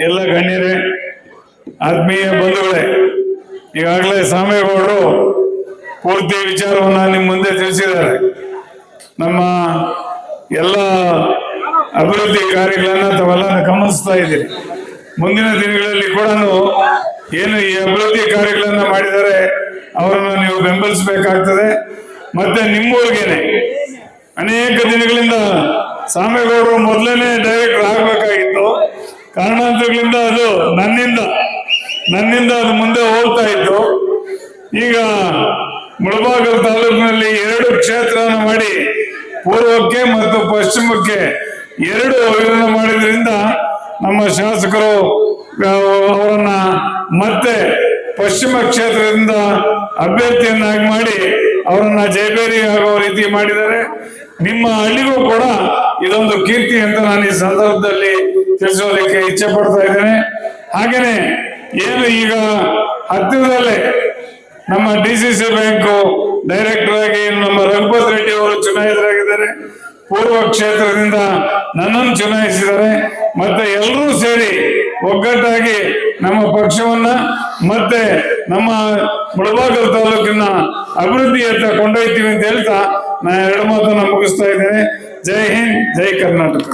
ಎಲ್ಲ ಗಣ್ಯರೇ, ಆತ್ಮೀಯ ಬಂಧುಗಳೇ, ಈಗಾಗಲೇ ಸಾಮೇಗೌಡರು ಪೂರ್ತಿ ವಿಚಾರವನ್ನ ನಿಮ್ಮ ಮುಂದೆ ತಿಳಿಸಿದ್ದಾರೆ. ನಮ್ಮ ಎಲ್ಲ ಅಭಿವೃದ್ಧಿ ಕಾರ್ಯಗಳನ್ನ ತಾವೆಲ್ಲ ಗಮನಿಸ್ತಾ ಇದ್ದೀರಿ. ಮುಂದಿನ ದಿನಗಳಲ್ಲಿ ಕೂಡ ಏನು ಈ ಅಭಿವೃದ್ಧಿ ಕಾರ್ಯಗಳನ್ನ ಮಾಡಿದರೆ ಅವರನ್ನು ನೀವು ಬೆಂಬಲಿಸಬೇಕಾಗ್ತದೆ. ಮತ್ತೆ ನಿಮ್ಮೂರಿಗೇನೆ ಅನೇಕ ದಿನಗಳಿಂದ ಸಾಮೇಗೌಡರು ಮೊದಲನೇ ಕಾರಣಾಂತರಗಳಿಂದ ಅದು ನನ್ನಿಂದ ನನ್ನಿಂದ ಅದು ಮುಂದೆ ಹೋಗ್ತಾ ಇತ್ತು. ಈಗ ಮುಳಬಾಗಲ್ ತಾಲೂಕಿನಲ್ಲಿ ಎರಡು ಕ್ಷೇತ್ರವನ್ನು ಮಾಡಿ, ಪೂರ್ವಕ್ಕೆ ಮತ್ತು ಪಶ್ಚಿಮಕ್ಕೆ ಎರಡು ಇದನ್ನು ಮಾಡಿದ್ರಿಂದ ನಮ್ಮ ಶಾಸಕರು ಅವರನ್ನ ಮತ್ತೆ ಪಶ್ಚಿಮ ಕ್ಷೇತ್ರದಿಂದ ಅಭ್ಯರ್ಥಿಯನ್ನಾಗಿ ಮಾಡಿ ಅವರನ್ನ ಜಯಬೇರಿ ಆಗುವ ರೀತಿ ಮಾಡಿದ್ದಾರೆ. ನಿಮ್ಮ ಹಳ್ಳಿಗೂ ಕೂಡ ಇದೊಂದು ಕೀರ್ತಿ ಅಂತ ನಾನು ಈ ಸಂದರ್ಭದಲ್ಲಿ ತಿಳಿಸೋದಕ್ಕೆ ಇಚ್ಛೆ ಪಡ್ತಾ ಇದ್ದೇನೆ. ಹಾಗೇನೆ, ಏನು ಈಗ ಹತ್ತಿರದಲ್ಲೇ ನಮ್ಮ D C C bank director ಆಗಿ ನಮ್ಮ ರಘುಪತ್ ರೆಡ್ಡಿ ಅವರು ಚುನಾಯಿತರಾಗಿದ್ದಾರೆ. ಪೂರ್ವ ಕ್ಷೇತ್ರದಿಂದ ನನ್ನನ್ನು ಚುನಾಯಿಸಿದ್ದಾರೆ. ಮತ್ತೆ ಎಲ್ಲರೂ ಸೇರಿ ಒಗ್ಗಟ್ಟಾಗಿ ನಮ್ಮ ಪಕ್ಷವನ್ನ ಮತ್ತೆ ನಮ್ಮ ಮುಳಬಾಗಲ್ ತಾಲೂಕಿನ ಅಭಿವೃದ್ಧಿಯತ್ತ ಕೊಂಡೊಯ್ತೀವಿ ಅಂತ ಹೇಳ್ತಾ ನಾನು ಎರಡು ಮಾತನ್ನ ಮುಗಿಸ್ತಾ ಇದ್ದೇನೆ. ಜೈ ಹಿಂದ್, ಜೈ ಕರ್ನಾಟಕ.